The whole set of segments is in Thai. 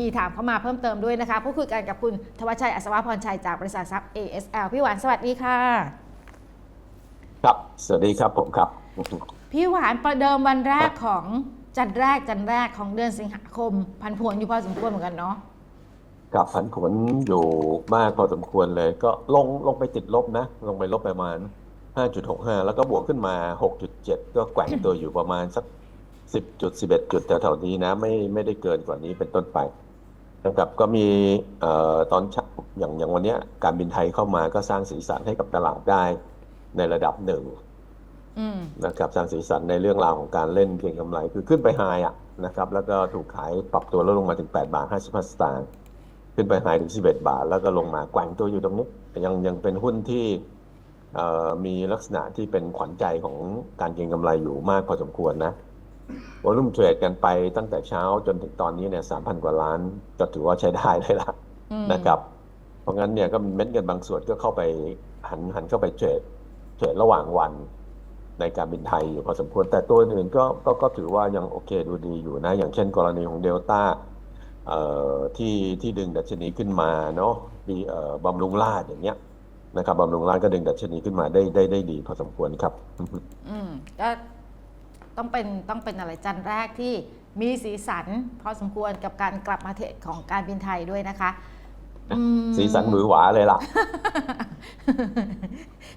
มีถามเข้ามาเพิ่มเติมด้วยนะคะพูดคุยกันกับคุณทวัชชัยอัศวพรชัยจากบริษัททรัพย์ ASL พี่หวานสวัสดีค่ะ ครับ สวัสดีครับผมครับ พี่หวานประเดิมวันแรกของจันทร์แรกจันทร์แรกของเดือนสิงหาคม พันผวนอยู่พอสมควรเหมือนกันเนาะกับผันผวนอยู่มากพอสมควรเลย ก็ลงลงไปติดลบนะ ลงไปลบประมาณ 5.65 แล้วก็บวกขึ้นมา 6.7 ก็แกว่งตัวอยู่ประมาณสัก 10จุด11 จุดแถวๆนี้นะ ไม่ไม่ได้เกินกว่านี้เป็นต้นไป นะครับก็มีเอ่อตอนเช้าอย่างอย่างวันเนี้ยการบินไทยเข้ามาก็สร้างสีสันให้กับตลาดได้ในระดับหนึ่งอืมนะครับสร้างสีสันในเรื่องราวของการเล่นเก็งกำไรคือขึ้นไปไฮอะนะครับ แล้วก็ถูกขายปรับตัวลดลงมาถึง 8 บาท 55 สตางค์ขึ้นไปไฮถึง 11 บาท แล้วก็ลงมาแกว่งตัวอยู่ตรงนี้ยังยังเป็นหุ้นที่เอ่อมีลักษณะที่เป็นขวัญใจของการเก็งกำไรอยู่มากพอสมควรนะ วอลุ่มเทรดกันไปตั้งแต่เช้าจนถึงตอนนี้เนี่ย3,000กว่าล้านก็ถือว่าใช้ได้เลยละอืมนะครับ เพราะงั้นเนี่ยก็มีเม็ดเงินบางส่วนก็เข้าไปหันหันเข้าไปเทรดเทรดระหว่างวันในการบินไทยอยู่พอสมควร แต่ตัวอื่นก็ก็ก็ถือว่ายังโอเคดูดีอยู่นะ อย่างเช่นกรณีของเดลต้าเอ่อที่ที่ดึงดัชนีขึ้นมาเนาะมีเอ่อบำรุงราชอย่างเงี้ยนะครับบำรุงราชก็ดึงดัชนีขึ้นมาได้ได้ได้ดีพอสมควรครับ อืมก็ ต้องเป็นต้องเป็นอะไรจันทร์แรกที่มีสีสัน พอสมควรกับการกลับมาเทรดของการบินไทยด้วยนะคะอืมสีสันหมือหวาเลยล่ะ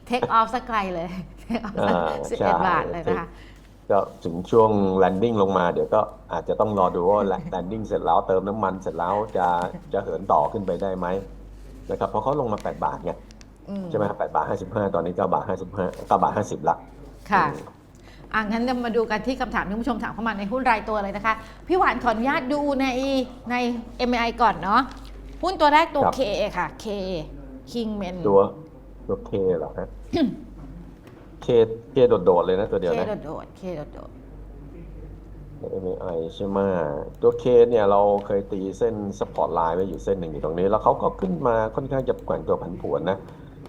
เทคออฟสักไกลเลยเทคออฟสักอ่าสิบใช่เอ็ดบาทเลยนะคะก็ถึงช่วงแลนดิ้งลงมาเดี๋ยวก็อาจจะต้องรอดูว่าแลนดิ้งเสร็จแล้วเติมน้ำมันเสร็จแล้วจะจะเหินต่อขึ้นไปได้ไหมนะครับเพราะเขาลงมา 8 บาทไงอืมใช่ไหมครับ8บาท55ตอนนี้9บาท55 9บาท50ละค่ะ อืมอะงั้นเรามาดูกันที่คำถามที่คุณผู้ชมถามเข้ามาในหุ้นรายตัวเลยนะคะ พี่หวานขออนุญาตดูในใน MI ก่อนเนาะหุ้นตัวแรกตัว K ค่ะ K Kingman ตัวตัวเคเหรอฮะ เคเคโดดๆเลยนะตัวเดียว K นะ โดดๆ K โดด MAI ใช่ไหมตัวเคเนี่ยเราเคยตีเส้นสปอร์ตไลน์ไว้อยู่เส้นหนึ่งอยู่ตรงนี้ แล้วเขาก็ขึ้นมาค่อนข้างจะแกว่งตัวผันผวนนะ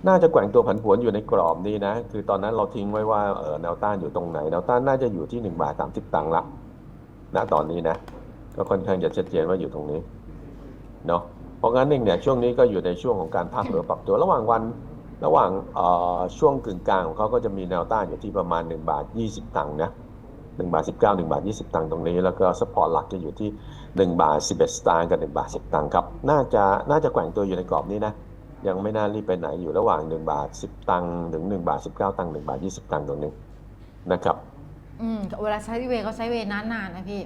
น่าจะแกว่งตัวผันผวนอยู่ในกรอบนี้นะ คือตอนนั้นเราทิ้งไว้ว่าเออแนวต้านอยู่ตรงไหน แนวต้านน่าจะอยู่ที่1บาท30 ตังค์ละณตอนนี้นะ ก็ค่อนข้างจะชัดเจนว่าอยู่ตรงนี้เนาะเพราะงั้นเองเนี่ยช่วงนี้ก็อยู่ในช่วงของการพักหรือปรับตัวระหว่างวันระหว่างเอ่อช่วงกึ่งกลางของเขาก็จะมีแนวต้านอยู่ที่ประมาณ1บาท20 ตังค์นะ1บาท19 1บาท20 ตังค์ตรงนี้ แล้วก็สปอร์ตหลักจะอยู่ที่1บาท11 สตางค์กับ1บาท10 ตังค์ครับ น่าจะน่าจะแกว่งตัวอยู่ในกรอบนี้นะ ยังไม่น่ารีบไปไหนอยู่ระหว่าง 1 บาท 10 ตังค์ถึง 1 บาท 19 ตังค์1บาท 20 ตังค์ตรงนี้นะครับๆอืมเวลาใช้เวย์เขาใช้เวย์นานๆนะพี่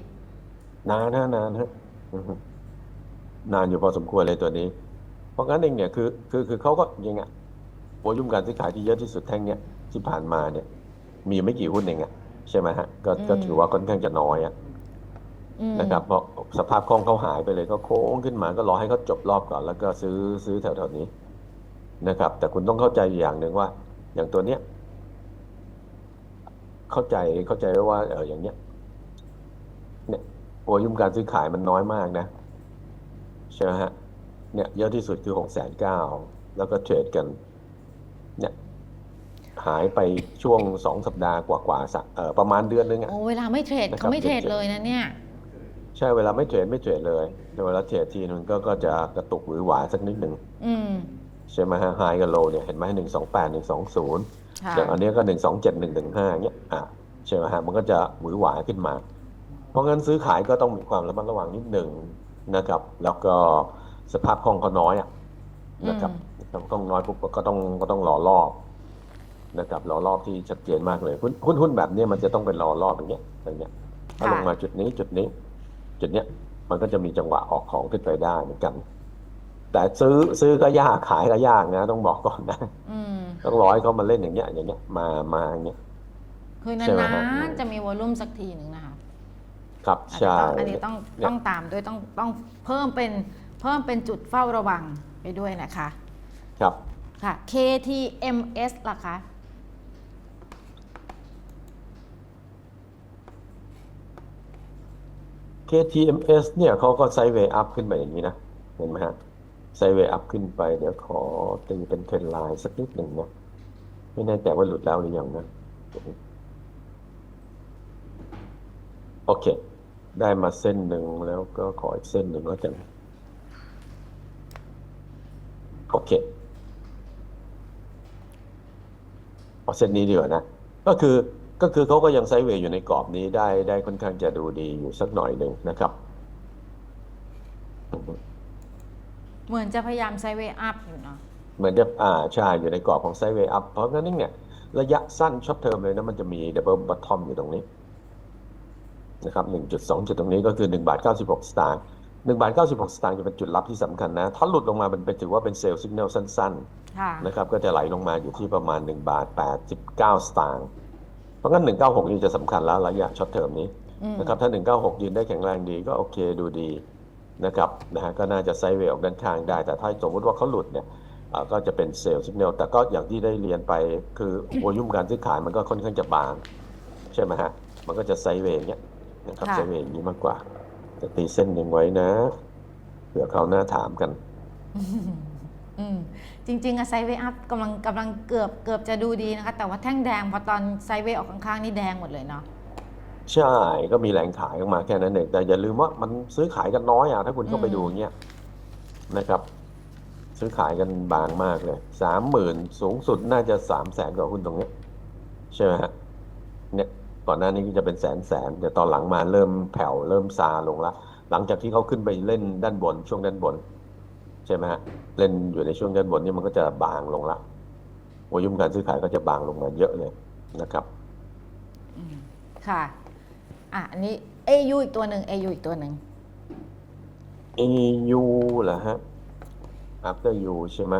นานนะนานฮะอือฮึนานอยู่พอสมควรเลยตัวนี้ เพราะงั้นเองเนี่ยคือคือคือเขาก็ยังไงโวลุ่มการซื้อขายที่เยอะที่สุดแท่งเนี้ยที่ผ่านมาเนี่ย มีไม่กี่หุ้นเองอะใช่ไหมฮะก็ก็อืมถือว่าค่อนข้างจะน้อยอะอืมนะครับเพราะสภาพคล่องเขาหายไปเลยก็โค้งขึ้นมาก็รอให้เขาจบรอบก่อน แล้วก็ซื้อซื้อแถวๆนี้ นะครับ แต่คุณต้องเข้าใจอยู่อย่างหนึ่งว่า อย่างตัวเนี้ย เข้าใจเข้าใจไว้ว่าเอออย่างเนี้ย เนี่ยโวลุ่มการซื้อขายมันน้อยมากนะใช่ไหมฮะเนี่ยเยอะที่สุดคือหกแสนเก้าแล้วก็เทรดกัน เนี่ย หายไปช่วงสองสัปดาห์กว่าๆสักเออประมาณเดือนนึงอะ โอ้เวลาไม่เทรดนะครับ เขาไม่เทรดเจ็ดเลยนะเนี่ย ใช่เวลาไม่เทรดไม่เทรดเลยแต่เวลาเทรดทีนึงก็ก็จะกระตุกหรือหวาสักนิดหนึ่ง อืม ใช่ไหมฮะไฮกับโลเนี่ยเห็นไหมหนึ่งสองแปดหนึ่งสองศูนย์ค่ะอย่างอันเนี้ยก็หนึ่งสองเจ็ดหนึ่งหนึ่งห้าเงี้ยอะใช่ไหมฮะมันก็จะหวือหวาขึ้นมา เพราะงั้นซื้อขายก็ต้องมีความระมัดระวังนิดหนึ่งนะครับ แล้วก็สภาพคล่องเขาน้อยอะนะครับสภาพคล่องน้อยปุ๊บก็ต้องก็ต้องรอรอบนะครับรอรอบที่ชัดเจนมากเลยหุ้นหุ้นหุ้นแบบเนี้ยมันจะต้องเป็นรอรอบอย่างเงี้ยอย่างเงี้ยถ้าลงมาจุดนี้จุดนี้ จุดเนี้ยมันก็จะมีจังหวะออกของขึ้นไปได้เหมือนกัน แต่ซื้อซื้อก็ยากขายก็ยากนะ ต้องบอกก่อนนะอืมต้องรอให้เขามาเล่นอย่างเงี้ยอย่างเงี้ยมามาอย่างเงี้ยคือใช่ไหมนาฮะนๆจะมีวอลลุ่มสักทีหนึ่งนะคะครับอันนี้ใช่ต้องอันนี้ต้องเนี่ยต้องตามด้วยต้องต้องเพิ่มเป็นเพิ่มเป็นจุดเฝ้าระวังไปด้วยนะคะ ครับค่ะ KTMS ล่ะคะ KTMS เนี่ยเขาก็ไซด์เวย์อัพขึ้นไปอย่างนี้นะ เห็นไหมฮะ ไซเวอัพขึ้นไป เดี๋ยวขอตึงเป็นเทรนไลน์สักนิดหนึ่งนะ ไม่แน่ใจว่าหลุดแล้วหรือยังนะ โอเค ได้มาเส้นหนึ่งแล้วก็ขออีกเส้นหนึ่งแล้วกันโอเคเอาเส้นนี้ดีกว่านะ ก็คือก็คือเขาก็ยังไซเวย์อยู่ในกรอบนี้ได้ได้ค่อนข้างจะดูดีอยู่สักหน่อยหนึ่งนะครับ เหมือนจะพยายามไซด์เวย์อัพอยู่เนาะเหมือนจะอ่าใช่อยู่ในกรอบของไซด์เวย์อัพเพราะงั้นเนี่ย ระยะสั้นช็อตเทอมเลยนะมันจะมีดับเบิลบอททอมอยู่ตรงนี้นะครับ1.2 จุดตรงนี้ก็คือ 1 บาท 96 สตางค์1บาท 96 สตางค์จะเป็นจุดรับที่สำคัญนะ ถ้าหลุดลงมามันเป็นถือว่าเป็นเซลล์สัญญาณสั้นๆค่ะนะครับก็จะไหลลงมาอยู่ที่ประมาณ 1 บาท 89 สตางค์เพราะงั้น 196 นี่จะสำคัญแล้วระยะช็อตเทอมนี้อืมนะครับถ้า 196 ยืนได้แข็งแรงดีก็โอเคดูดี นะครับนะฮะก็น่าจะไซด์เวย์ออกด้านข้างได้ แต่ถ้าสมมติว่าเขาหลุดเนี่ยอ่าก็จะเป็นเซลล์สัญญาณแต่ก็อย่างที่ได้เรียนไปคือวอลุ่มการซื้อขายมันก็ค่อนข้างจะบางใช่ไหมฮะมันก็จะไซด์เวย์อย่างเงี้ยนะครับค่ะไซด์เวย์อย่างนี้มากกว่าจะตีเส้นหนึ่งไว้นะเผื่อเขาวหน้าถามกันอืมจริงๆอะไซด์เวย์อัพกำลังกำลังเกือบเกือบจะดูดีนะคะ แต่ว่าแท่งแดงพอตอนไซด์เวย์ออกข้างๆนี่แดงหมดเลยเนาะ ใช่ก็มีแหล่งขายออกมาแค่นั้นเองแต่อย่าลืมว่ามันซื้อขายกันน้อยอะถ้าคุณเข้าไปอืมดูอย่างเงี้ยนะครับ ซื้อขายกันบางมากเลยสามหมื่นสูงสุดน่าจะสามแสนกว่าหุ้นตรงเนี้ยใช่ไหมฮะเนี่ยก่อนหน้านี้ก็จะเป็นแสนแสนแต่ตอนหลังมาเริ่มแผ่วเริ่มซาลงละหลังจากที่เขาขึ้นไปเล่นด้านบนช่วงด้านบน ใช่ไหมฮะเล่นอยู่ในช่วงด้านบนนี่มันก็จะบางลงละวอลุ่มการซื้อขายก็จะบางลงมาเยอะเลยนะครับอืมค่ะ อะอันนี้ AU อีกตัวหนึ่ง AU อีกตัวหนึ่ง EU เหรอฮะ After You ใช่ไหม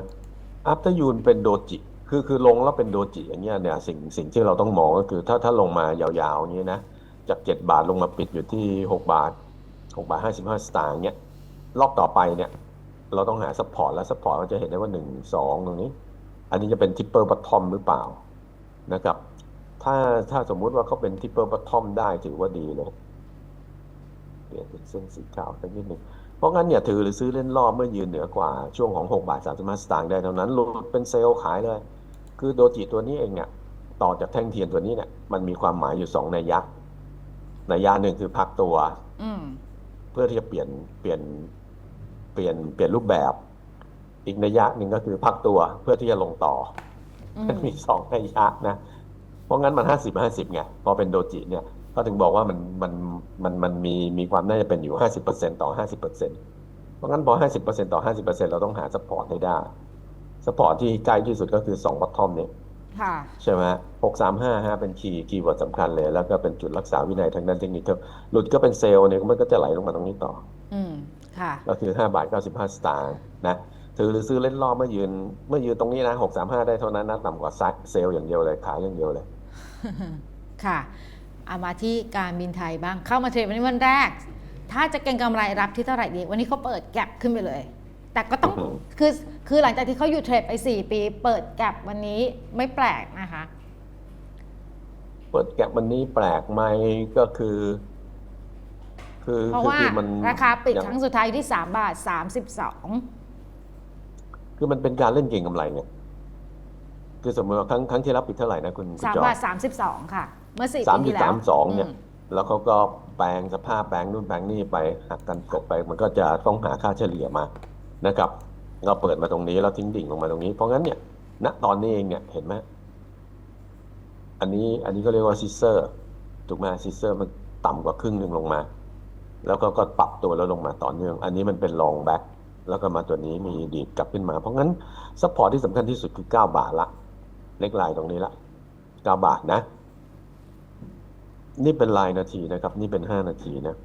After You เป็นโดจิ คือคือลงแล้วเป็นโดจิอย่างเงี้ยเนี่ยสิ่งสิ่งที่เราต้องมองก็คือ ถ้าถ้าลงมายาวๆอย่างนี้นะ จาก 7 บาทลงมาปิดอยู่ที่ 6 บาท 6 บาท 55 สตางค์เนี้ยรอบต่อไปเนี่ยเราต้องหาซัพพอร์ตแล้วซัพพอร์ตเราจะเห็นได้ว่า 1 2 ตรงนี้ อันนี้จะเป็นทิปเปอร์บัตทอมหรือเปล่านะครับ ถ้าถ้าสมมุติว่าเขาเป็นทิปเปอร์บัตทอมได้ถือว่าดีเลยเปลี่ยนเป็นเส้นสีขาวสักนิดหนึ่งเพราะงั้นอย่าถือหรือซื้อเล่นรอบเมื่อยืนเหนือกว่าช่วงของ6บาท35สตางค์ได้เท่านั้นหลุดเป็นเซลล์ขายเลย คือโดจิตัวนี้เองเนี่ยต่อจากแท่งเทียนตัวนี้เนี่ยมันมีความหมายอยู่2ในยยะในยยะหนึ่งคือพักตัวอืมเพื่อที่จะเปลี่ยนเปลี่ยนเปลี่ยนเปลี่ยนรูปแบบ อีกในยยะหนึ่งก็คือพักตัวเพื่อที่จะลงต่ออืมมันมีสองในยยะนะเพ ราะงั้นมันห้าสิบห้าสิบไงพอเป็นโดจิเนี่ยก็ถึงบอกว่ามันมันมันมันมีมีความน่าจะเป็นอยู่ห้าสิบเปอร์เซ็นต่อห้าสิบเปอร์เซ็นเพราะงั้นพอห้าสิบเปอร์เซ็นต่อห้าสิบเปอร์เซ็นเราต้องหาสปอร์ตให้ได้สปอร์ตที่ใกล้ที่สุดก็คือสองบัตทอมเนี่ยค่ะใช่ไหมหกสามห้าห้าเป็นคีย์คีย์เวิร์ดสำคัญเลย แล้วก็เป็นจุดรักษาวินัยทางด้านเทคนิคครับหลุดก็เป็นเซลล์เนี่ยมันก็จะไหลลงมาตรงนี้ต่อ อืมค่ะ ก็คือห้าบาทเก้าสิบห้าสตางค์นะถือหรือซื้อเล่นรอบเมื่อยืน เมื่อยืนตรงนี้นะหกสามห้าได้เท่านั้นนะต่ำกว่าซักเซลล์อย่างเดียวเลยขายอย่างเดียวเลย ค่ะเอามาที่การบินไทยบ้างเข้ามาเทรดวันนี้วันแรก ถ้าจะเก็งกำไรรับที่เท่าไหร่ดี วันนี้เขาเปิดแก็บขึ้นไปเลย แต่ก็ต้องอือหือคือคือหลังจากที่เขาอยู่เทรดไป 4 ปี เปิดแก็บวันนี้ไม่แปลกนะคะ เปิดแก็บวันนี้แปลกไหมก็คือ คือเพราะคือว่าคือมันราคาปิดยังครั้งสุดท้ายอยู่ที่3บาทคือมันเป็นการเล่นเก่งกำไรไง คือสมมติว่าครั้งครั้งที่แล้วปิดเท่าไหร่นะคุณ32คุณ3จอบาท32ค่ะ เมื่อ4สามปีจุดที่แล้วสามสองเนี่ย มแล้วเขาก็แปลงสภาพแปลงนู่นแปลงนี่ไปหักกันกบไป มันก็จะต้องหาค่าเฉลี่ยมานะครับ เราเปิดมาตรงนี้แล้วทิ้งดิ่งลงมาตรงนี้ เพราะงั้นเนี่ยณตอนนี้เองเนี่ยเห็นไหมอันนี้อันนี้ก็เรียกว่าซิเซอร์ถูกไหมซิเซอร์มันต่ำกว่าครึ่งหนึ่งลงมา แล้วก็ก็ปรับตัวแล้วลงมาต่อเนื่อง อันนี้มันเป็นลองแบ็กแล้วก็มาตัวนี้มีดีดกลับขึ้นมา เพราะงั้นซัพพอร์ตที่สำคัญที่สุดคือ 9 บาทละ เล็กลายตรงนี้ละ9บาทนะ นี่เป็นลายนาทีนะครับ นี่เป็น5นาทีนะ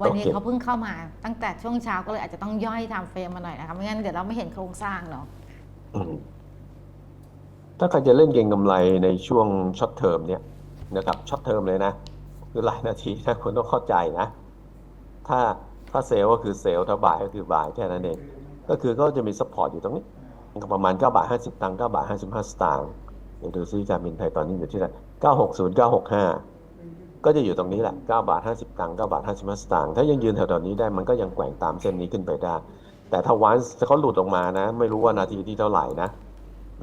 วันนี้โอเค เขาเพิ่งเข้ามาตั้งแต่ช่วงเช้าก็เลยอาจจะต้องย่อยไทม์เฟรมมาหน่อยนะคะไม่งั้นเดี๋ยวเราไม่เห็นโครงสร้างเนาะอืมถ้าใครจะเล่นเก็งกำไรในช่วงช็อตเทอมเนี่ยนะครับช็อตเทอมเลยนะ คือหลายนาทีนะคุณต้องเข้าใจนะ ถ้าถ้าเซลล์ก็คือเซลล์ถ้าบายก็คือบายแค่นั้นเอง ก็คือก็จะมีซัพพอร์ตอยู่ตรงนี้ ก็ประมาณ9บาท50ตังค์9บาท55สตางค์เดี๋ยวดูซิการบินไทยตอนนี้อยู่ที่ไหน960 965 ก็จะอยู่ตรงนี้แหละ9บาท50ตังค์9บาท55สตางค์ถ้ายังยืนแถวๆนี้ได้มันก็ยังแกว่งตามเส้นนี้ขึ้นไปได้ แต่ถ้าวันเขาหลุดออกมานะ ไม่รู้ว่านาทีที่เท่าไหร่นะ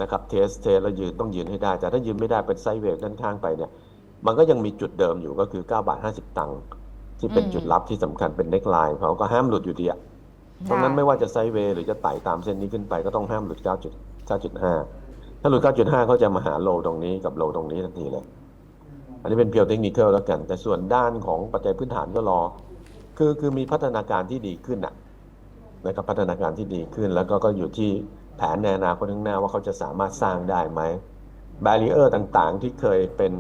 นะครับเทสเทสแล้วยืนต้องยืนให้ได้ แต่ถ้ายืนไม่ได้เป็นไซด์เวกด้านข้างไปเนี่ยมันก็ยังมีจุดเดิมอยู่ก็คือ9บาท50ตังค์ที่เป็นอืมจุดรับที่สำคัญเป็นเน็กไลน์เขาก็ห้ามหลุดอยู่ดีอะ ตรงนั้นไม่ว่าจะไซด์เวย์หรือจะไต่ตามเส้นนี้ขึ้นไปก็ต้องห้ามหลุด 9.9.5 ถ้าหลุด 9.5 เขาจะมาหาโลตรงนี้กับโลตรงนี้ทันทีเลย อันนี้เป็นเพียวเทคนิคแล้วกัน แต่ส่วนด้านของปัจจัยพื้นฐานก็รอ คือคือมีพัฒนาการที่ดีขึ้นนะนะครับพัฒนาการที่ดีขึ้นแล้วก็ก็อยู่ที่แผนในอนาคตข้างหน้าว่าเขาจะสามารถสร้างได้ไหมบ a รีเออร์ต่างๆ ที่เคยเป็น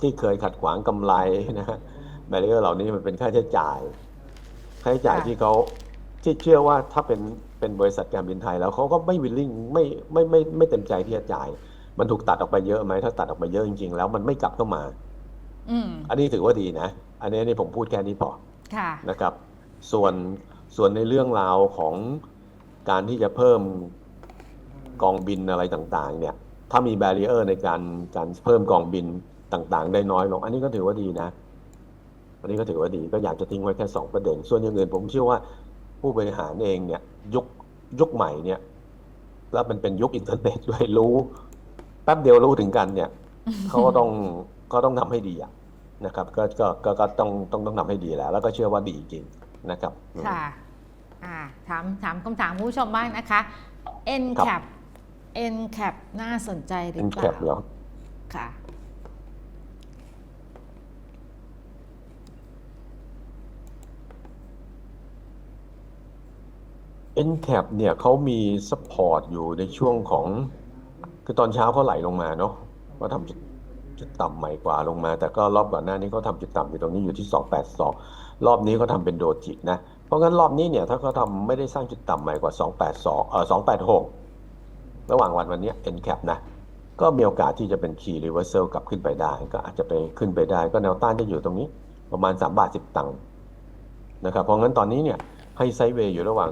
ที่เคยขัดขวางกำไรนะฮะบ a รีเออร์เหล่านี้มันเป็นค่าใช้จ่าย ค่าใช้จ่ายค่ะ ที่เขาที่เชื่อว่าถ้าเป็นเป็นบริษัทการบินไทยแล้วเขาก็ไม่วิลลิ่งไม่ไม่ไม่ไม่เต็มใจที่จะจ่าย มันถูกตัดออกไปเยอะไหมถ้าตัดออกไปเยอะจริงๆแล้วมันไม่กลับเข้ามา อืมอันนี้ถือว่าดีนะ อันนี้นี่ผมพูดแค่นี้พอ ค่ะ นะครับส่วนส่วนในเรื่องราวของการที่จะเพิ่มกองบินอะไรต่างๆเนี่ยถ้ามีแบ r รีเออร์ในการการเพิ่มกองบินต่างๆ ได้น้อยลง อันนี้ก็ถือว่าดีนะ อันนี้ก็ถือว่าดีก็อยากจะทิ้งไว้แค่สองประเด็น ส่วนอย่างอื่นผมเชื่อว่าผู้บริหารเองเนี่ยยุคยุคใหม่เนี่ยแล้วมันเป็นยุคอินเทอร์เน็ตด้วยรู้แป๊บเดียวรู้ถึงกันเนี่ยเขาก็ต้องก็ต้องทำให้ดีอะนะครับก็ก็ก็ก็ต้องต้องต้องทำให้ดีแหล้ว แล้วก็เชื่อว่าดีจริงนะครับอืมค่ะอ่าถามถามคำถามคุณผู้ชมบ้างนะคะ N ครับ cap N cap น่าสนใจหรืเป็อนเปแคล่าปเหรอค่ะ เอ็นแคปเนี่ยเขามีสปอร์ตอยู่ในช่วงของ คือตอนเช้าเขาไหลลงมาเนาะก็ทำจุดจุดต่ำใหม่กว่าลงมา แต่ก็รอบก่อนหน้านี้เขาทำจุดต่ำอยู่ตรงนี้อยู่ที่ 282 รอบนี้เขาทำเป็นโดจินะ เพราะงั้นรอบนี้เนี่ยถ้าเขาทำไม่ได้สร้างจุดต่ำใหม่กว่า 282เอ่อ286 ระหว่างวันวันนี้ N cap นะ ก็มีโอกาสที่จะเป็น key reversal กลับขึ้นไปได้ ก็อาจจะไปขึ้นไปได้ ก็แนวต้านจะอยู่ตรงนี้ ประมาณ3บาท10ตังค์นะครับ เพราะงั้นตอนนี้เนี่ย ให้ไซด์เวย์อยู่ระหว่าง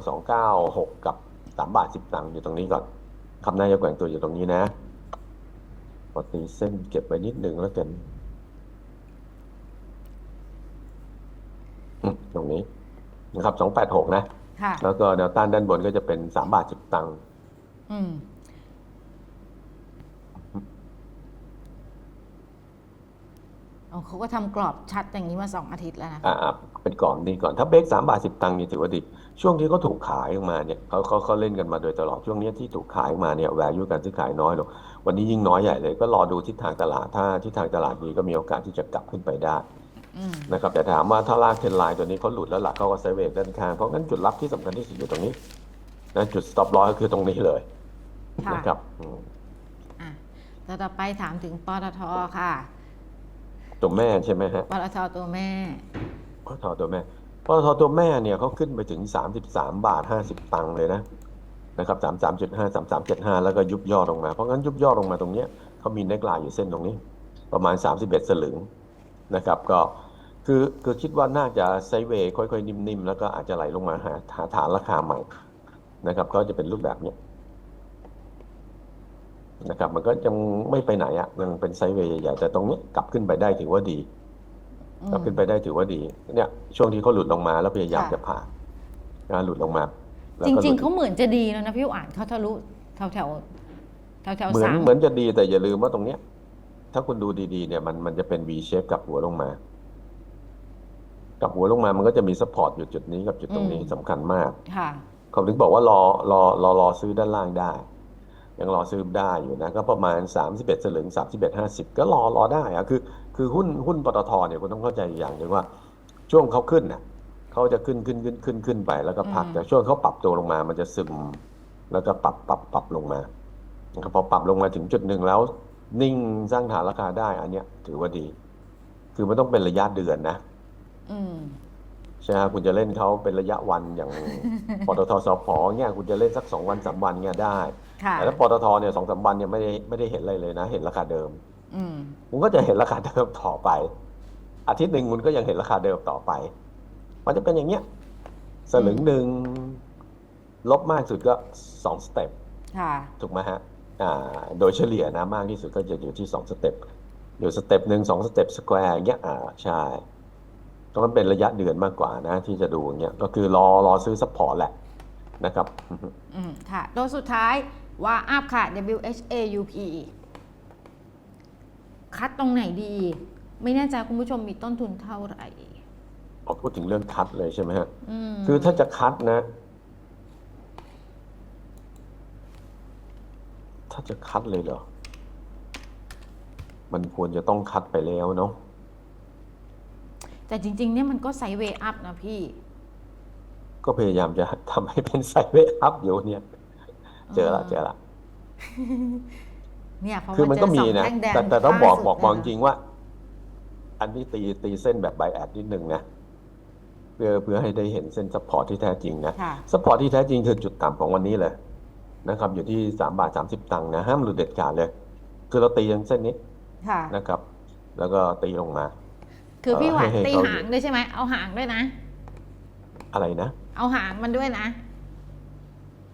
296 กับ 3 บาท 10ตังค์อยู่ตรงนี้ก่อนคำน่าจะแกว่งตัวอยู่ตรงนี้นะปกติเส้นเก็บไว้นิดหนึ่งแล้วกันอืมตรงนี้นะครับ 286 นะ ค่ะ แล้วก็แนวต้านด้านบนก็จะเป็น 3 บาท 10ตังค์อืม โอ้ เขาก็ทำกรอบชัดอย่างนี้มาสองอาทิตย์แล้วนะอ่าๆเป็นก่อนดีก่อนถ้าเบรกสามบาทสิบตังค์นี่ถือว่าดีช่วงที่เขาถูกขายออกมาเนี่ยเขาเขาเขาเล่นกันมาโดยตลอดช่วงเนี้ยที่ถูกขายออกมาเนี่ยแวลูการซื้อขายน้อยลงวันนี้ยิ่งน้อยใหญ่เลย ก็รอดูทิศทางตลาดถ้าทิศทางตลาดดีก็มีโอกาสที่จะกลับขึ้นไปได้อืมนะครับแต่ถามว่าถ้าลากเทรนไลน์ตัวนี้เขาหลุดแล้วหลักเขาก็ไซด์เวกด้านข้างเพราะงั้นจุดรับที่สำคัญที่สุดอยู่ตรงนี้นะจุด stop loss ก็คือตรงนี้เลยค่ะนะครับอืมอะต่อต่อไปถามถึงปตทค่ะ ตัวแม่ใช่ไหมฮะปตทตัวแม่ปตทตัวแม่ปตทตัวแม่เนี่ยเขาขึ้นไปถึง 33 บาท 50 ตังค์เลยนะนะครับ33.5 33.75แล้วก็ยุบย่อลงมา เพราะงั้นยุบย่อลงมาตรงเนี้ยเขามีเน็กไลน์อยู่เส้นตรงนี้ ประมาณ31สลึงนะครับ ก็คือคือคิดว่าน่าจะไซด์เวย์ค่อยๆ นิ่มๆ แล้วก็อาจจะไหลลงมาหาหาฐานราคาใหม่นะครับ ก็จะเป็นรูปแบบเนี้ย นะครับ มันก็ยังไม่ไปไหนอะยังเป็นไซด์เวย์ใหญ่ๆแต่ตรงนี้กลับขึ้นไปได้ถือว่าดีอืมก็ขึ้นไปได้ถือว่าดีเนี่ยช่วงที่เขาหลุดลงมาแล้วพยายามค่ะจะผ่านนะหลุดลงมาแล้วจก็หริลุงดๆเขาเหมือนจะดีแล้วนะพี่อ่านเขาทะลุแถวแถวแถวแถวเหมือนสามเหมือนจะดีแต่อย่าลืมว่าตรงเนี้ย ถ้าคุณดูดีๆเนี่ยมันมันจะเป็น V shape กลับหัวลงมากลับหัวลงมามันก็จะมี support อยู่จุดนี้กับจุดตรงนี้สำคัญมาก ค่ะเขาถึงบอกว่ารอรอรอรอซื้อด้านล่างได้ ยังรอซื้อได้อยู่นะก็ประมาณ 31สลึง31 50 ก็รอรอได้อะคือคือหุ้นหุ้นปตทเนี่ยคุณต้องเข้าใจอย่างหนึ่งว่า ช่วงเขาขึ้นน่ะเขาจะขึ้นขึ้นขึ้นขึ้นขึ้นไปแล้วก็พักอืมแต่ช่วงเขาปรับตัวลงมามันจะซึม แล้วก็ปรับปรับปรับลงมานะครับพอปรับลงมาถึงจุดหนึ่งแล้ว นิ่งสร้างฐานราคาได้อันเนี้ย ถือว่าดี คือมันต้องเป็นระยะเดือนนะ อืม ใช่ไหมคุณจะเล่นเขาเป็นระยะวันอย่างปตทสพเนี่ยคุณจะเล่นสักสองวันสามวันเนี่ยได้ ค่ะแต่ถ้าปตทเนี่ยสองสามวันเนี่ยไม่ได้ไม่ได้เห็นอะไรเลยนะ เห็นราคาเดิม อืม คุณก็จะเห็นราคาเดิมต่อไป อาทิตย์หนึ่งคุณก็ยังเห็นราคาเดิมต่อไป มันจะเป็นอย่างเงี้ยสลึงหนึ่งลบมากสุดก็สองสเต็ปค่ะ ถูกไหมฮะอ่าโดยเฉลี่ยนะมากที่สุดก็จะอยู่ที่สองสเต็ปอยู่สเต็ปหนึ่งสองสเต็ปสแควร์อย่างเงี้ยอ่าใช่ ตรงนั้นเป็นระยะเดือนมากกว่านะที่จะดูอย่างเงี้ยก็คือรอรอซื้อซัพพอร์ตแหละนะครับอืมค่ะ ตัวสุดท้ายว่าอัพค่ะ WHAUP คัดตรงไหนดี ไม่แน่ใจคุณผู้ชมมีต้นทุนเท่าไหร่เอาพูดถึงเรื่องคัดเลยใช่ไหมฮะอืมคือถ้าจะคัดนะ ถ้าจะคัดเลยเหรอ มันควรจะต้องคัดไปแล้วเนาะ แต่จริง ๆ เนี่ยมันก็ไซด์เวย์อัพนะพี่ ก็พยายามจะทำให้เป็นไซด์เวย์อัพอยู่เนี่ย เจอละเจอละ เนี่ยเพราะคือว่ามันเจก็อสมีองนะ แท่งแดงแต่แต่ต้องบอกล่าสุดบอกบอกจเนี่ยนะริงว่า อันนี้ตีตีเส้นแบบไบแอดนิดนึงนะเพื่อเพื่อให้ได้เห็นเส้นซัพพอร์ตที่แท้จริงนะ ค่ะซัพพอร์ตที่แท้จริงคือจุดต่ำของวันนี้เลยนะครับ อยู่ที่สามบาทสามสิบตังค์นะ ห้ามหลุดเด็ดขาดเลย คือเราตียังเส้นนี้ค่ะ นะครับ แล้วก็ตีลงมา คือพี่หวานให้ให้ตีเขาหางด้วยใช่ไหมเอาหางด้วยนะ อะไรนะ เอาหางมันด้วยนะ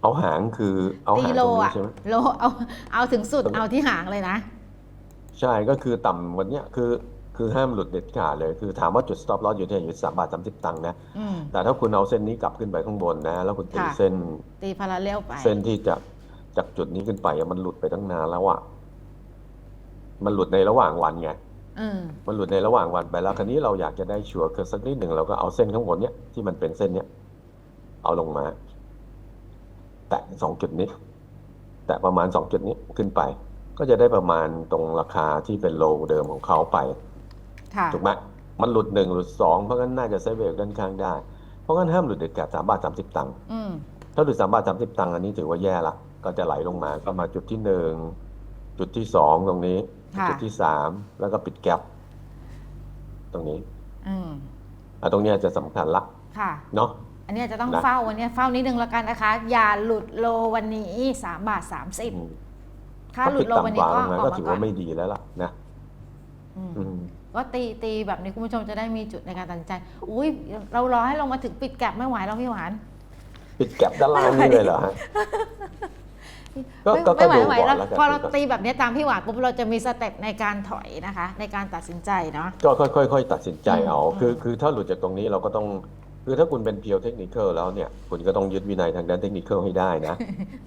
เอาหางคือเอาตีหางโลตรงนี้อะใช่ไหมโลเอาเอาถึงสุดตรงเอาที่หางเลยนะ ใช่ก็คือต่ำวันเนี้ยคือคือห้ามหลุดเด็ดขาดเลย คือถามว่าจุด stop loss อยู่ที่ไหนอยู่สามบาทสามสิบตังค์นะอืมแต่ถ้าคุณเอาเส้นนี้กลับขึ้นไปข้างบนนะ แล้วคุณตีค่ะเส้น ตีพาราเรลไป เส้นที่จากจากจุดนี้ขึ้นไปอะมันหลุดไปตั้งนานแล้วอะมันหลุดในระหว่างวันไงอื มมันหลุดในระหว่างวันไปแล้วคราวนี้เราอยากจะได้ชัวร์คือสักนิดหนึ่งเราก็เอาเส้นข้างบนเนี้ยที่มันเป็นเส้นเนี้ยเอาลงมา แตะสองจุดนี้ แตะประมาณสองจุดนี้ขึ้นไป ก็จะได้ประมาณตรงราคาที่เป็นโลเดิมของเขาไปค่ะถูกไหมมันหลุดหนึ่งหลุดสองเพราะงั้นน่าจะไซด์เวฟด้านข้างได้ เพราะงั้นห้ามหลุดเด็ดขาดสามบาทสามสิบตังค์อืมถ้าหลุดสามบาทสามสิบตังค์อันนี้ถือว่าแย่ละก็จะไหลลงมาก็มาจุดที่หนึ่งจุดที่สองตรงนี้ค่ะ จุดที่สามแล้วก็ปิดแก็บตรงนี้อืมอะตรงเนี้ยจะสำคัญละค่ะเนาะอันเนี้ยจะต้องนะเฝ้าวันเนี้ยเฝ้านิดนึงแล้วกันนะคะ อย่าหลุดโลวันนี้สามบาทสามสิบอืมถ้าถ้าหลุปิดดโลวันต่ำกนี้ว่าก็ลงมาออกก็มาถือก่อนว่าไม่ดีแล้วล่ะนะอืมอืมก็ตีตีแบบนี้คุณผู้ชมจะได้มีจุดในการตัดสินใจ อุ้ยเรารอให้ลงมาถึงปิดแก็บไม่ไหวแล้วพี่หวาน ปิดแก็บด้านล่างนี่เลยเหรอฮะ ก็ไม่ก็ก็ไม่ไหวดูไม่ไหวก่อนแล้วแล้วกันพอเราดูก่อนตีแบบนี้ตามพี่หวานปุ๊บเราจะมีสเต็ปในการถอยนะคะ ในการตัดสินใจเนาะ ก็ค่อยๆค่อยๆตัดสินใจเอา อืมคือคือถ้าหลุดจากตรงนี้เราก็ต้องคือถ้าคุณเป็นเพียวเทคนิคแล้วเนี่ยคุณก็ต้องยึดวินัยทางด้านเทคนิคให้ได้นะ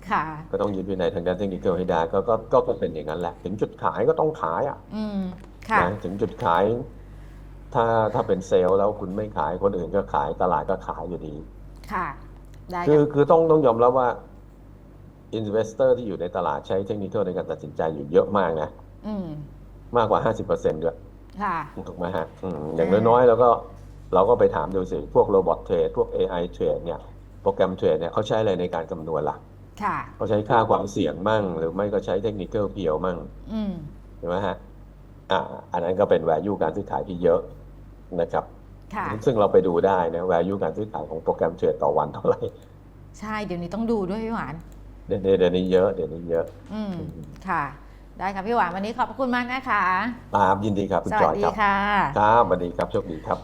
ค่ะ ก็ต้องยึดวินัยทางด้านเทคนิคให้ได้ก็ก็ก็ก็เป็นอย่างนั้นแหละ ถึงจุดขายก็ต้องขายอะอืมค่ะ นะถึงจุดขาย ถ้าถ้าเป็นเซลล์แล้วคุณไม่ขายคนอื่นก็ขายตลาดก็ขายอยู่ดี ค่ะ ได้คือค่ะคือต้องต้องยอมรับว่า อินเวสเตอร์ที่อยู่ในตลาดใช้เทคนิคในการตัดสินใจอยู่เยอะมากนะอืมมากกว่า50%ด้วยค่ะถูกไหมฮะอืมอย่างอ่าน้อยๆ แล้วก็เราก็ไปถามดูสิ พวกโรบอทเทรดพวก AI เทรดเนี่ยโปรแกรมเทรดเนี่ยเขาใช้อะไรในการคำนวณล่ะค่ะเขาใช้ค่าความเสี่ยงมั่ง หรือไม่ก็ใช้เทคนิคเพียวมั่งอืมเห็นไหมฮะอ่าอันนั้นก็เป็น value การซื้อขายที่เยอะนะครับค่ะซึ่งเราไปดูได้นะ value การซื้อขายของโปรแกรมเทรดต่อวันเท่าไหร่ ใช่เดี๋ยวนี้ต้องดูด้วยพี่หวาน เดี๋ยวเดี๋ยวนี้เยอะเดี๋ยวนี้เยอะ อืมค่ะ ได้ค่ะพี่หวานวันนี้ขอบพระคุณมากนะคะครับยินดีครับคุณสจวัอสยดีครับค่ะ ครับสวัสดีครับโชคดีครับ